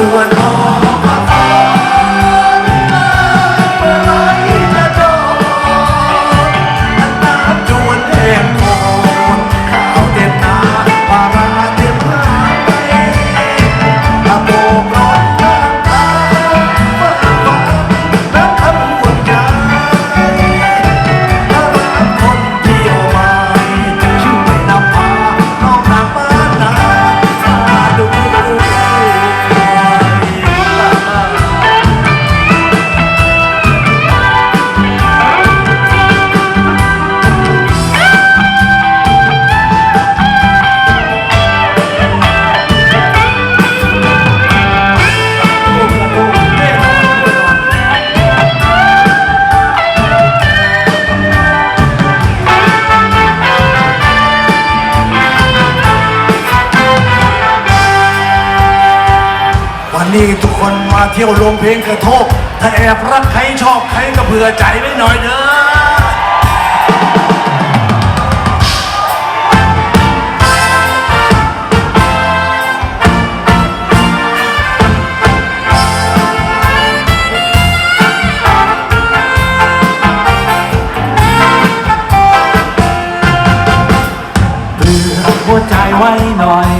no one นี่ทุกคนมาเที่ยวลงเพลงกระทบถ้าแอบรักใครชอบใครก็เผื่อใจไว้หน่อยเด้อหัวใจไว้หน่อย